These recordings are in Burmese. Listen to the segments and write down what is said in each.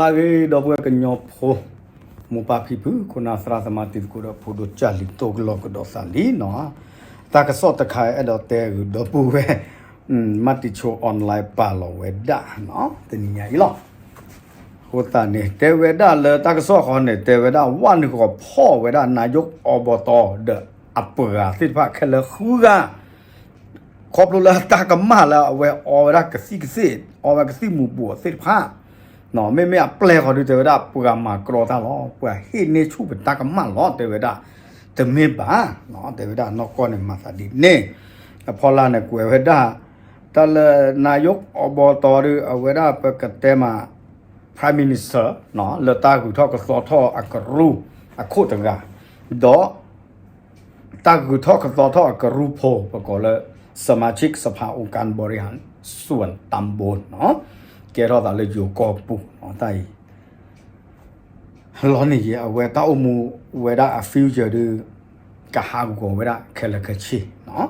လာကေတော့ဘွယ်ကညောဖိုမူပါဖိဘူးခုနာစရာသမတိကိုတော့ဖိုဒိုချလီတိုဂလောကတော့စာလီနော်တာကစော့တခိုင်အဲ့တော့တဲကူတော့ပူပဲอืมမတ်တီချိုအွန်လိုင်းပါလောဝဲဒါနော်တနည်းညာကြီးလောဟိုတာနေတဲဝဲဒါလေတာကစော့ခေါ်နေတဲဝဲဒါဝန်ကိုဖော့ဝဲဒါနာယုတ်အဘတော်ဒအပရာစစ်ဖခလခူက ครอบรู้แล้วตากมาแล้วเอาไว้ออรั กกสิกสิอไว้กสิหมู่ปัวสิผ้าเนาะไม่ไม่แปลเขาดูเจอด้ปวมากรอตาล้อปวเฮ็ดในชูเป็นตากมาล้อเตวดาต่ไม่บ้าเนาะเตวดานอกก้อนเนี่ยมาสดิเนพอลาเนี่ยกวยเวดาตะลนายกอบตหรือเอเวดาปกติมา prime minister เนาะเลตากูทอกสอทออักรูอโคตงาดอตากุทอกตอทอกรูโพประกอบแล้วสมาชิกสภาองค์การบริหารส่วนตำบลเนาะ တော့တာလေကြိုကောပုနော်တိုင်လောနေရဝဲတောက်မှုဝဲတာ future တို့ကဟာကိုဝဲတာခဲလကချီနော်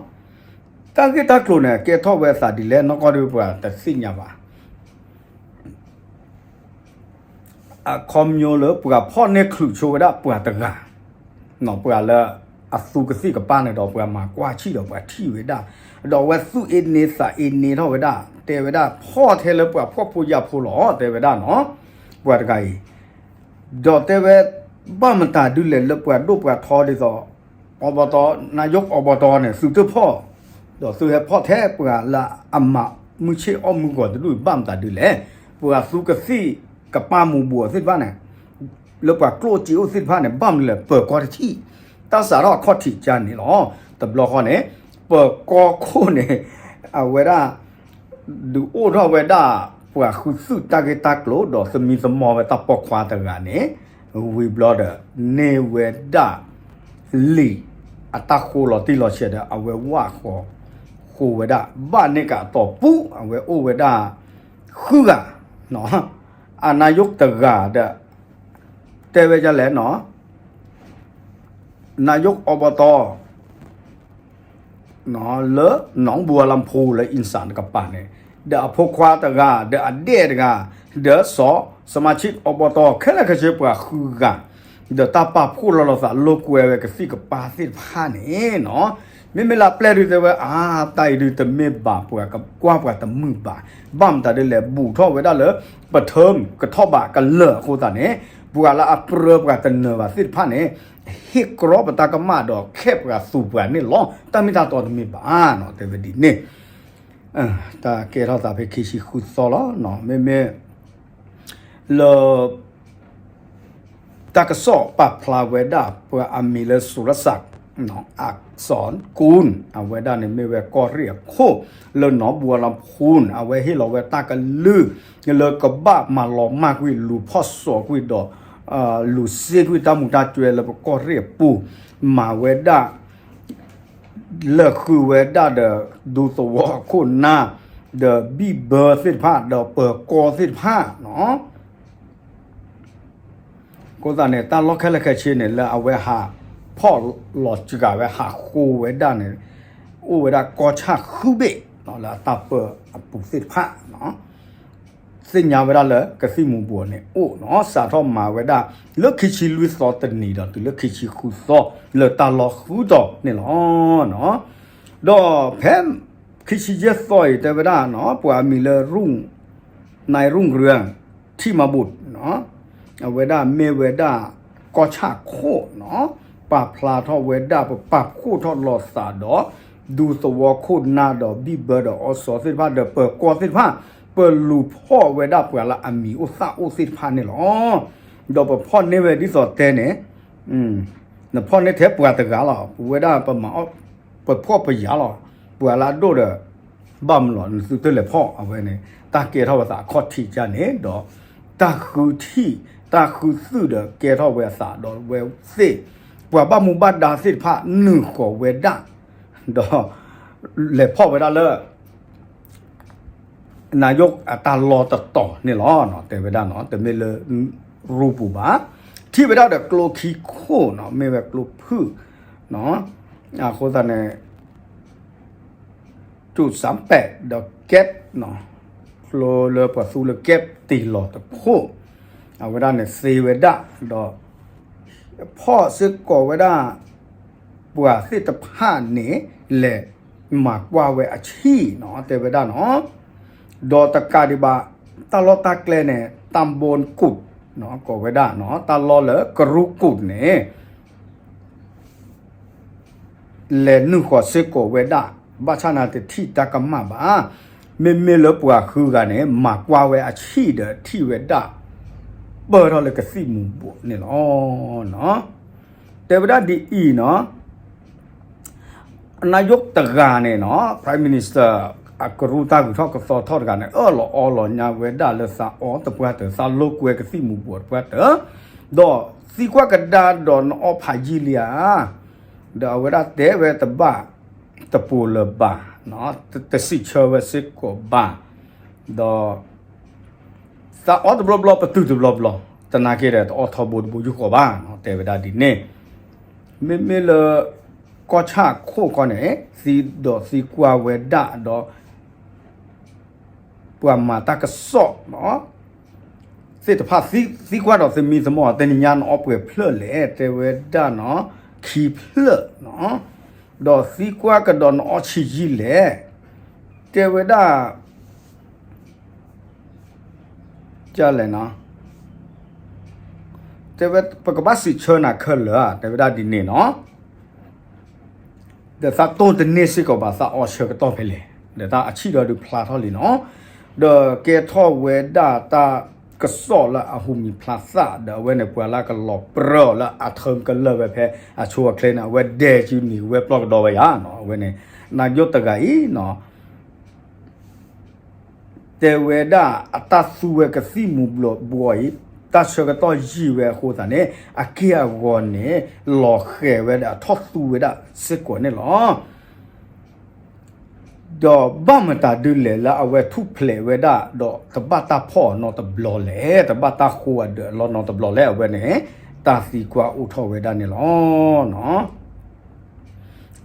တကတကလို့နဲ့ကဲတော့ဝဲစာဒီလဲနော်ကောတို့ပါတသိညာပါအကွန်မြူလပူကဖော်နေခလူချိုဝဲတာပူတာငါနော်ပူလာ အစုကစီကပန်းတော့ပွာမှာကွာချီတော့ပွာထီဝေဒတော့ဝက်စုအင်းနေစာအင်းနေတော့ဝေဒတေဝေဒဖော့ထဲလပွာဖော့ပူရဖူလို့တေဝေဒနော်ပွာတကိုင်တော့တေဝေဘာမတာဒူလေလပွာဒုပွာထောဒီတော့อบตนายกอบตเนี่ยสุดพ่อတော့သူရဖော့ထဲပွာလာအမမှုချေအမှုကောတူဘမ်တာဒူလေပွာစုကစီကပမှုบัวစစ်ပါနဲ့ လပကလိုချီအိုစစ်ဖာနေဘမ်လေပကောတီ တာစာတော့ခေါတီချန်နေလောတဘလခေါနေပကောခိုနေအဝရဒူအိုတော့ဝဒပွာခုစုတကေတကလိုတော့စမီစမောဝတပခွာတကနေဝီဘလော့ဒနေဝဒလီအတခိုလောတီလောရှေတဲ့အဝဝခေါ်ခိုဝဒဘာနေကတော့ပူအဝအိုဝဒခုကနော်အနာယုတ်တကတဲ့တဲဝဲကြလဲနော် นายกอบตหนอเลอะหนองบัวลำพูและอินสานกับป่าเนี่ยเดอพกควาตะกาเดอเดตกาเดอสอสมาชิกอบตแค่ละกะเชปะคือกันเดอตาปาพูดเราเราสารลกเวกะสิกับปาสิพาเนี่ยเนาะ มิมิลาเปลดูเตวอาไตดูเตเมบาปวกับกว่าปวตะมือบาบัมตาได้แลบูท่อไว้ได้เลยปะเทิมกระท่อบากันเลอะโคตาเนปวละอเปรบกะตะเนวาสิพะเนฮิกรอบตากะมาดอกแคบกะสุบวะนี่ลองตะมิตาตอตะเมบาเนาะเตวดีนี่เออตาเกราตาเปคิชิคุซอลเนาะเมเมลอตากะซอปะพลาเวดาปวอเมเลสุรศักดิ์ หนองอักษรกูลเอาไว้ด้านในไม่ไว้ก็เรียกโคเลนหนอบัวลำพูนเอาไว้ให้เราไว้ตากันลือเลยกบ้ามาหลอกมากวิลูพ่อสอวิดออ่าลูเซวิตามุตาจวยแล้วก็เรียกปูมาไว้ด้าเลคือไว้ด้าเดอดูตัวคนหน้าเดอบีเบอร์สิผ้าเดอเปิดกอสิผ้าเนาะก็ตอนนี้ตาล็อกแค่ละแค่เชนเนี่ยแล้วเอาไว้หา 破老几个位还户外的呢，我为了搞差后背，拿了大伯不是怕啊。စင်ညာဝဒလကစီမူပေါ်နေအိုနော်စာတော့မာဝဒလခီချီလူစောတနေတော့သူလခီချီခုစောလတာလခုတော့နေလောနော်တော့ဖမ်ခီချီရစောရတဲ့ဝဒနော်ပွာမီလရုံနိုင်ရုံရံတီမဘုတ်နော်ဝဒမေဝဒကောချခိုနော် ลุยซอตนีดอตุเลิกคิชิคุซอเลตาลอคูดอเนี่ยเนาะเนาะดอแพมคิชิเยซอยแต่เวลาเนาะปัวมีเลรุ่งนายรุ่งเรืองที่มาบุตรเนาะเอาเวลาเมเวดากอชาโคเนาะ ปาพลาทอเวดาปปับคู่ทอลอสาดอดูสวอคู่นาดอบีเบอร์ดออสอสิพาเดเปิดกอสิพาเปิดลูพ่อเวดาเปละอามีอุสาอุสิพานี่หรอดอปพ่อเนเวดิสอเตเนอืมนพ่อเนเทปวตะกาลอเวดาปมาปพ่อปยาลอปวลาโดเดบัมหลอนสุเตเลพ่อเอาไว้เนี่ยตาเกทอภาษาคอทีจาเนดอตาคือที่ตาคือซื่อเดเกทอเวสาดอเวเซ กว่าบ้ามูบ้าดาสิพะหนึ่งขอเวด้าดอเล่พ่อเวด้าเลิกนายกอตาลอตต่อเนี่ยล้อเนาะแต่เวด้าเนาะแต่ไม่เลยรูปูบาที่เวด้าเด็กโกลคีโคเนาะไม่แบบกลพืชเนาะอาโคตาเนจุดสามแปดดอกเก็บเนาะโลเลอปัสูเลเก็บตีหลอดตะโคเอาเวด้าเนี่ยซีเวด้าดอก พ่อซึกก่อวดาปัวสิตพานี่แหละมากว่าเวอาชีเนาะเตวดาเนาะดอตะกาดิบาตะลอตะแกลเนี่ยตำบลกุดเนาะก่อเวดาเนาะตะลอเลกรุกุดเนี่ยแลนึขอซึกก่อเวดาบาชนาติที่ตะกะมะบาเมเมลปัวคือกันเนี่ยมากว่าเวอาชีเดที่เวดา ปิดเราเลยกสิมุบุนี่เนาะเนาะแต่เวลาดีอีเนาะนายกตะกาเนี่ยเนาะ prime minister အကရူတာကိုထောက်ကစောထောက်ကန်အော်လောအော်လောညာဝဲဒါလဆာအော်တပွားတဆာလုကွဲကစီမူဘောပွားတဒေါ်စီကွာကဒါဒေါ်အော်ဖာဂျီလီယာဒေါ်ဝဲဒါတဲဝဲတဘတပူလဘာနော်တစီချဝဲစစ်ကိုဘာဒေါ် sa od blo blo pa tu tu blo blo ta na ke re to tho bo bu ju ko ba no te da di ne me me le ko cha kho ko ne si do si kwa we da do pua ma ta ka so no စစ်တဖစီစီကွာတော့စမီစမောတနညာနော်ပွေဖလလေတေဝဒနော်ခီဖလနော်တော့စီကွာကတော့နော်ချီကြီးလေတေဝဒ ကြလဲနော်တေဝပကဘာစီချနာခလတေဝဒဒီနေနော်ဒါသတ်တော့တနေစီကဘာသာအော်ရှကတော့ဖလေဒါအချီတော့ဒီဖလာထော်လီနော်ဒါကေထောဝေဒတာကစောလာအဟူမီပလာစာဒါဝဲနေပွာလာကလောပရောလာအထုံကလဝဲဖဲအချိုကလေနာဝဲဒဲချူနီဝဲပလော့တော့ဝဲရနော်ဝဲနေနာယုတ်တကဤနော် တေဝေဒအတသုဝေကစီမူဘလဘောယတတ်ချက်တော့ရီဝဲခိုးတာနဲ့အကေအဝေါ်နဲ့လော်ခဲဝဲတာထော့သူဝဲတာစစ်ကောနဲ့လောတော့ဘာမတာဒူလေလာအဝဲထူဖလေဝဲတာတော့တပတ်တာဖော်နော်တဘလော်လေတပတ်တာခိုးအဒလော်နော်တဘလော်လေအဝဲနဲ့တာစီကွာဥထော်ဝဲတာနဲ့လောနော်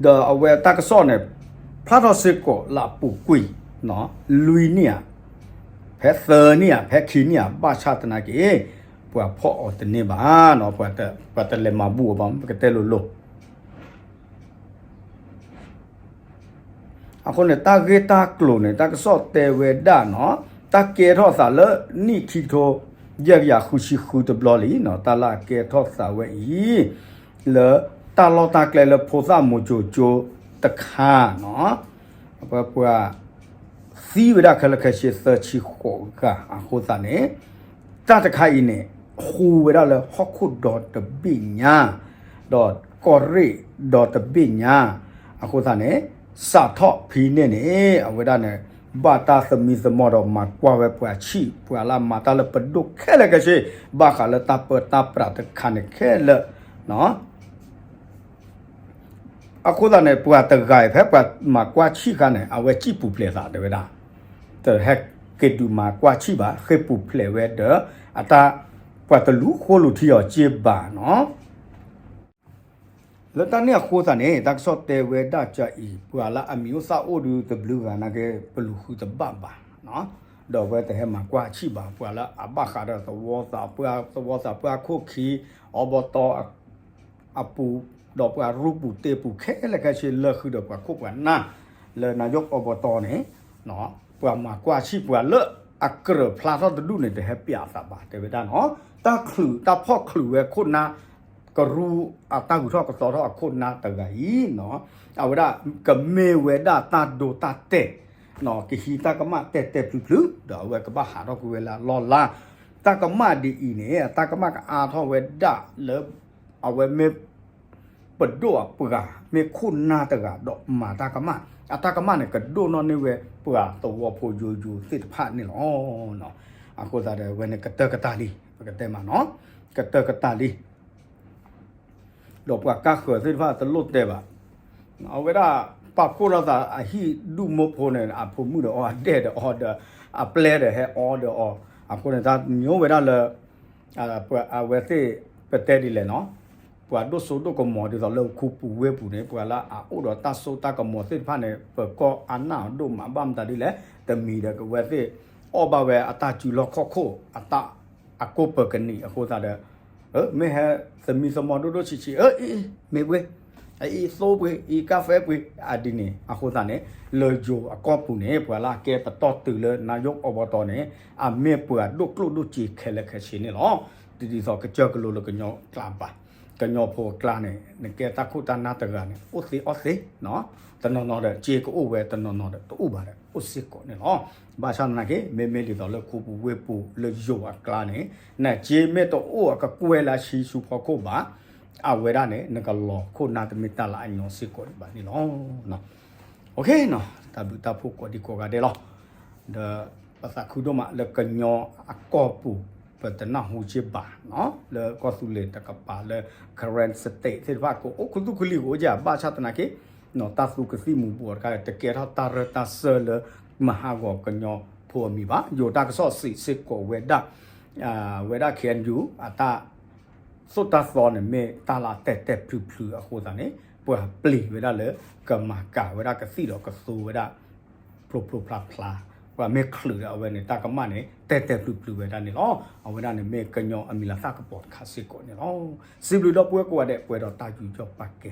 တော့အဝဲတက်ကစော့နဲ့ဖလာတော့စစ်ကောလာပူကွီနော်လူနီယာ ဖက်ဆာနီယာဖက်ခီနီယာပါချတနာကေပွာဖောအတနေပါနော်ပွာတပတ်တလေမဘူဘာကတဲလိုလိုအခုနဲ့တာဂေတာကလိုနဲ့တာကစော့တဲဝေဒါနော်တာကေထောစာလနိခီထောရရခုရှိခုတဘလလီနော်တာလာကေထောစာဝေဤလေတာလောတာကလေလေဖိုစာမူချိုချိုတခါနော်ပွာပွာ စီဝဒခလခရှိသချီခေါကအခုသနေတတခိုင်နေဟူဝဒလဟခုဒေါ်တပိညာဒေါ်ကောရီဒေါ်တပိညာအခုသနေစာထော့ဖီနေနေအဝဒနေဘာတာသမီသမတော်မှာကွာဝဲပွားချီပွာလာမာတာလပဒုခဲလကရှိဘာခလတာပတာပရတခနခဲလနော် အခုဒါနဲ့ပွာတဂိုင်ဖက်ပွာမှာကွာချိခနဲ့အဝဲချိပူပလေသာတယ်ဝဒါတဲ့ဟက်ကေဒူမှာကွာချိပါခေပူပလေဝဲဒအတာပွာတလူခိုလူထီရောကျေပါနော်လတနီခိုသနေတက်ဆော့တဲဝဲဒါချာဤပွာလာအမျိုးစာအိုဒူတဘလူကနာကေပလူခုတဘဘာနော်တော့ဝဲတဲ့မှာကွာချိပါပွာလာအဘခါရသဝောစာပွာသဝောစာပွာခုခီအဘတော်အပူ ดอกว่ารูปปูเตปูเค่แล้วก็เชลเลอคือดอกว่าคุกว่านั่นเลยนายกอบตเนี่ยเนาะกวามากว่าชีพว่าเลอะอักเกอร์พลาสต์ดูเนี่ยแต่แฮปปี้อาสาบาแต่เได้เนาะตาคลือตาพ่อคลือเวคนนะก็รู้อาตาหูทอดก็สอทอดคนนะแต่ไงเนาะเอาเวลาก็เมเวดาตาโดตาเตะเนาะกิฮีตากมาเตะเตะพลึบเดี๋ยวเวก็บ้าหาเราเวลาลอนล่าตากมาดีอีเนี่ยตากมาก็อาทอเวดาเลิฟเอาเวเม ပဒိုပကမေခုနာတကတော့မာတာကမအတာကမနဲ့ကဒိုနော်နေဝဲပကတော့ဖိုဂျူဂျူစစ်ဖတ်နေလောနော်အခုသာတဲ့ဝဲနေကတကတလီကတဲ့မှာနော်ကတကတလီတော့ပကခစစ်ဖတ်တလွတ်တဲ့ပါနော်ဝဲတာပကိုရတာအဟိဒုမဖို့နေအဖို့မှုတော့အတဲ့တော့အော်ဒါအပလဲတဲ့ဟဲအော်တော့အခုနေတာမျိုးဝဲတာလေအပအဝဲစစ်ပတဲ့ဒီလေနော် ပွာဒုဆုဒုကမောဒီတော့လောက်ခုပူဝဲပူနေပွာလာအာဥတော်တဆုတကမောသစ်ဖာနေပကောအနာဒုမဘမ်တဒီလေတမီရကဝဲသစ်အောဘဝဲအတကျူလခခိုအတအကုပကနီအခုသာတဲ့ဟဲ့မေဟသမီစမောဒုဒုချီချီအေးမေဝဲအေးသိုးပွေအေးကဖဲပွေအဒီနေအခုသာနေလေဂျိုအကောပူနေပွာလာကဲတတော်တူလေနာယုတ်အဘတော်နေအမေပွာဒုကလုဒုချီခဲလက်ခဲချီနေလောဒီဒီသောကကြောက်ကလုလကညောကလပါ ကညောဖို့ကလာနေနကဲတခုတနာတကနေဥစီဥစီနော်တနော်နော်တဲ့ဂျေကိုဝဲတနော်နော်တဲ့တူပါတယ်ဥစီကိုနေလောဘာသာနာကေမေမေလီတော့လခုပူဝေပူလေယိုအကလာနေနဲ့ဂျေမေတော့အိုကကွဲလာရှိစုဖို့ကိုပါအဝဲရနဲ့နကလောခုနာတမီတလာအညောစီကိုပါနေလောနော်โอเคနော်တဘူတဖို့ကိုဒီကိုကတဲ့လော the ภาษาคุดมาle kenyo akopu ပတနာဟူချပါနော်လေကောစုလေတကပါ လေ current state စေဘာကိုအခုတုကလီကိုကြပါချတနာကေနော်တဆုကစီမူဘောကတကေထတာရတဆလမဟာဂောကညောဖိုမီပါယိုတာကဆော့စီစစ်ကိုဝေဒအာဝေဒခင်ယူအတာစွတ်တသောနေမေတာလာတက်တက်ဖြူဖြူအခုသာနေပွာပလီဝေဒလေကမကာဝေဒကစီတော့ကဆူဝေဒပရိုပရိုဖလာဖလာ ว่าเมคลือเอาไว้ในตากะมะเนี่ยแต่แต่ปลุๆไว้ด้านนี้อ๋อเอาไว้ด้านนี้เมกะญออมิลาตากะปอดคาสิโกเนี่ยอ๋อสิบลูดอป่วยกว่าเดป่วยดอตาอยู่จอปากเก